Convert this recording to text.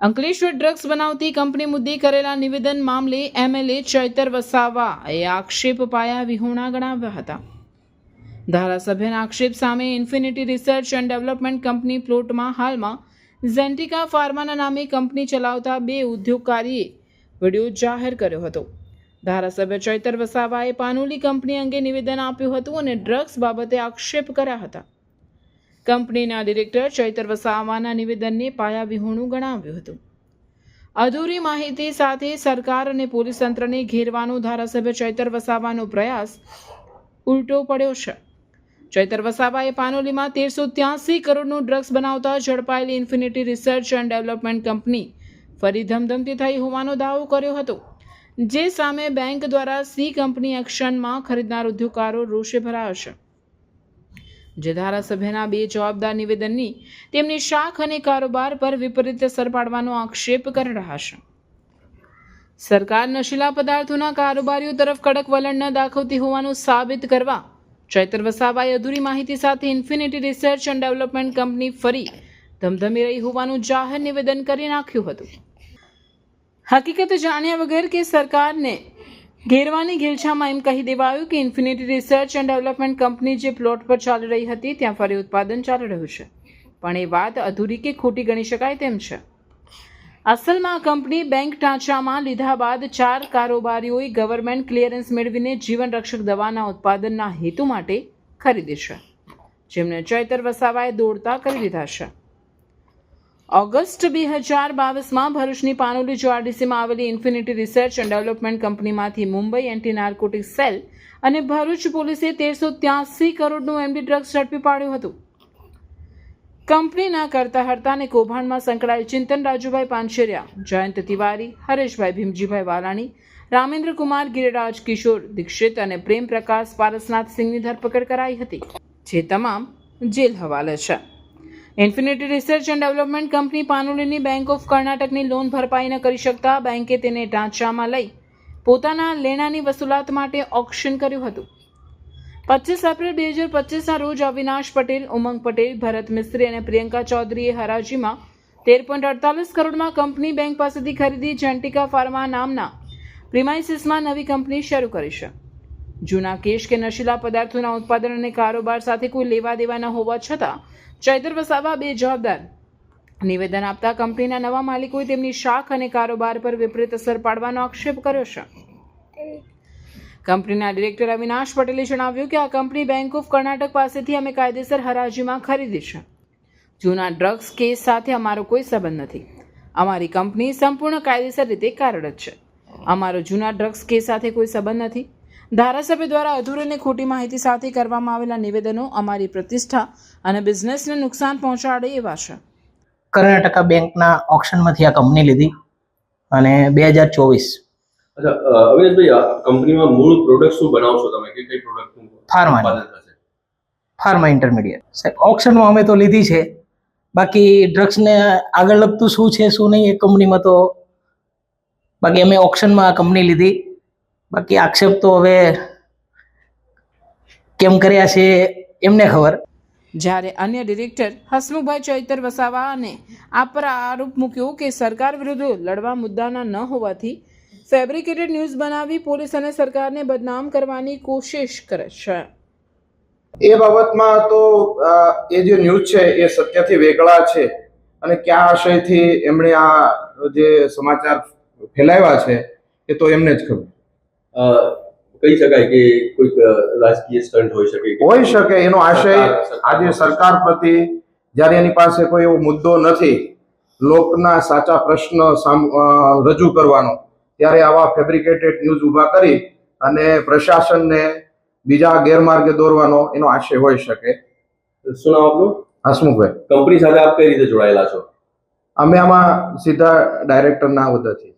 Ankleshwar drugs બનાવતી company મુદ્દે કરેલા નિવેદન મામલે એમએલએ ચૈતર વસાવાએ આક્ષેપ પાયા વિહોણા ગણાવ્યા હતા. ધારાસભ્યના આક્ષેપ સામે infinity research and development company પ્લોટમાં હાલમાં ઝેન્ટિકા ફાર્માના નામે કંપની ચલાવતા બે ઉદ્યોગકારીએ વીડિયો જાહેર કર્યો હતો. ધારાસભ્ય ચૈતર વસાવાએ પાનુલી કંપની અંગે નિવેદન આપ્યું હતું અને ડ્રગ્સ બાબતે આક્ષેપ કર્યા હતા. કંપનીના ડિરેક્ટર ચૈતર વસાવાના નિવેદનને પાયાવિહોણું ગણાવ્યું હતું. અધૂરી માહિતી સાથે સરકાર અને પોલીસ તંત્રને ઘેરવાનો ધારાસભ્ય ચૈતર વસાવાનો પ્રયાસ ઉલટો પડ્યો છે. ચૈતર વસાવાએ પાનોલીમાં તેરસો ત્યાસી કરોડનું ડ્રગ્સ બનાવતા ઝડપાયેલી infinity research and development company ફરી ધમધમતી થઈ હોવાનો દાવો કર્યો હતો. જે સામે બેંક દ્વારા સી કંપની એક્શનમાં ખરીદનાર ઉદ્યોગકારો રોષે ભરાયો છે. જે ધારાસભ્યના બે જવાબદાર નિવેદનની તેમની શાખ અને કારોબાર પર વિપરીત અસર પાડવાનો આક્ષેપ કરી રહ્યા છે. સરકાર નશીલા પદાર્થોના કારોબારીઓ તરફ કડક વલણ ન દાખવતી હોવાનું સાબિત કરવા ચૈતર વસાવાએ અધૂરી માહિતી સાથે infinity research and development company ફરી ધમધમી રહી હોવાનું જાહેર નિવેદન કરી નાખ્યું હતું. હકીકત જાણ્યા વગર કે સરકારને ઘેરવાની ઘેલછામાં એમ કહી દેવાયું કે infinity research and development company જે પ્લોટ પર ચાલી રહી હતી, ત્યાં ફરી ઉત્પાદન ચાલી રહ્યું છે. પણ એ વાત અધૂરી કે ખોટી ગણી શકાય તેમ છે. અસલમાં કંપની બેંક ઢાંચામાં લીધા બાદ ચાર કારોબારીઓએ ગવર્મેન્ટ ક્લિયરન્સ મેળવીને જીવન રક્ષક દવાના ઉત્પાદનના હેતુ માટે ખરીદી છે. જેમને ચૈતર વસાવાએ દોડતા કરી દીધા છે. ઓગસ્ટ બે હજાર બાવીસમાં ભરૂચની પાનોલી જોઆરડીસીમાં આવેલી ઇન્ફિનિટી રિસર્ચ એન્ડ ડેવલપમેન્ટ કંપનીમાંથી મુંબઈ એન્ટી નાર્કોટિક સેલ અને ભરૂચ પોલીસે તેરસો ત્યાસી કરોડનું એમડી ડ્રગ્સ ઝડપી પાડ્યું હતું. કંપનીના કરતા હર્તા અને કૌભાંડમાં સંકળાયેલ ચિંતન રાજુભાઈ પાંચેરિયા જયંત તિવારી, હરેશભાઈ ભીમજીભાઈ વાલાણી, રામેન્દ્ર કુમાર ગિરિરાજ કિશોર દીક્ષિત અને પ્રેમ પ્રકાશ પારસનાથ સિંહની ધરપકડ કરાઈ હતી. જે તમામ જેલ હવાલે છે. Infinity research and development company પાનોલીની bank of કર્ણાટકની લોન ભરપાઈ ન કરી શકતા બેંકે તેને ઢાંચામાં લઈ પોતાના લેણાની વસૂલાત માટે ઓક્શન કર્યું હતું. પચીસ એપ્રિલ બે હજાર પચીસના રોજ અવિનાશ પટેલ, ઉમંગ પટેલ, ભરત મિસ્ત્રી અને પ્રિયંકા ચૌધરીએ હરાજીમાં તેર પોઈન્ટ અડતાલીસ કરોડમાં કંપની બેંક પાસેથી ખરીદી જેન્ટિકા ફાર્મા નામના પ્રિમાઇસીસમાં નવી કંપની શરૂ કરી છે. જૂના કેશ કે નશીલા પદાર્થોના ઉત્પાદન અને કારોબાર સાથે કોઈ લેવા દેવાના હોવા છતાં, ચૈતર વસાવા બે જવાબદાર. નિવેદન આપતા કંપનીના નવા માલિકોએ તેમની શાખ અને કારોબાર પર વિપરીત અસર પાડવાનો આક્ષેપ કર્યો છે. કંપનીના ડિરેક્ટર અવિનાશ પટેલે જણાવ્યું કે આ કંપની બેંક ઓફ કર્ણાટક પાસેથી અમે કાયદેસર હરાજીમાં ખરીદી છે. જૂના ડ્રગ્સ કેસ સાથે અમારો કોઈ સંબંધ નથી. અમારી કંપની સંપૂર્ણ કાયદેસર રીતે કાર્યરત છે. અમારો જૂના ડ્રગ્સ કેસ સાથે કોઈ સંબંધ નથી. ધારાસભ્ય દ્વારા અધૂરી અને ખોટી માહિતી સાથે કરવામાં આવેલા નિવેદનો અમારી પ્રતિષ્ઠા અને બિઝનેસને નુકસાન પહોંચાડે એવા છે. કર્ણાટકા બેંકના ઓપ્શનમાંથી આ કંપની લીધી અને બે હજાર ચોવીસ. અવિનાશભાઈ કંપનીમાં મૂળ પ્રોડક્ટ શું બનાવશો તમે? કે કઈ પ્રોડક્ટ ફાર્મા ફાર્મા ઇન્ટરમીડિયેટ સાહેબ ઓપ્શનમાં અમે તો લીધી છે. બાકી ડ્રગ્સને આગળ લગતું શું છે શું નહીં એ કંપનીમાં તો બાકી અમે ઓપ્શનમાં આ કંપની લીધી. બાકી આક્ષેપ તો હવે કેમ કર્યા છે એમને ખબર. જ્યારે અન્ય ડિરેક્ટર હસમુખભાઈ ચૈતર વસાવા અને આ પર આરોપ મૂક્યો કે સરકાર વિરુદ્ધ લડવા મુદ્દાના ન હોવાથી ફેબ્રિકેટેડ ન્યૂઝ બનાવી પોલીસ અને સરકારને બદનામ કરવાની કોશિશ કરે છે. એ બાબતમાં તો એ જે ન્યૂઝ છે એ સત્યથી વેગળા છે અને કયા આશયથી એમણે આ જે સમાચાર ફેલાવ્યા છે એ તો એમને જ ખબર. કહી શકાય કે કોઈક રાજકીય સ્ટન્ટ હોઈ શકે હોય હોઈ શકે એનો આશય આજે સરકાર પ્રતિ જ્યારે એની પાસે કોઈ એવો મુદ્દો નથી લોકના સાચા પ્રશ્ન રજૂ કરવાનો ત્યારે આવા ફેબ્રિકેટેડ ન્યૂઝ ઊભા કરી અને પ્રશાસનને બીજા ગેરમાર્ગે દોરવાનો એનો આશય હોઈ શકે. શું નામ આપનું? હસમુખભાઈ. કંપની સાથે આપ કઈ રીતે જોડાયેલા છો? અમે આમાં સીધા ડાયરેક્ટરના હોદ્દેથી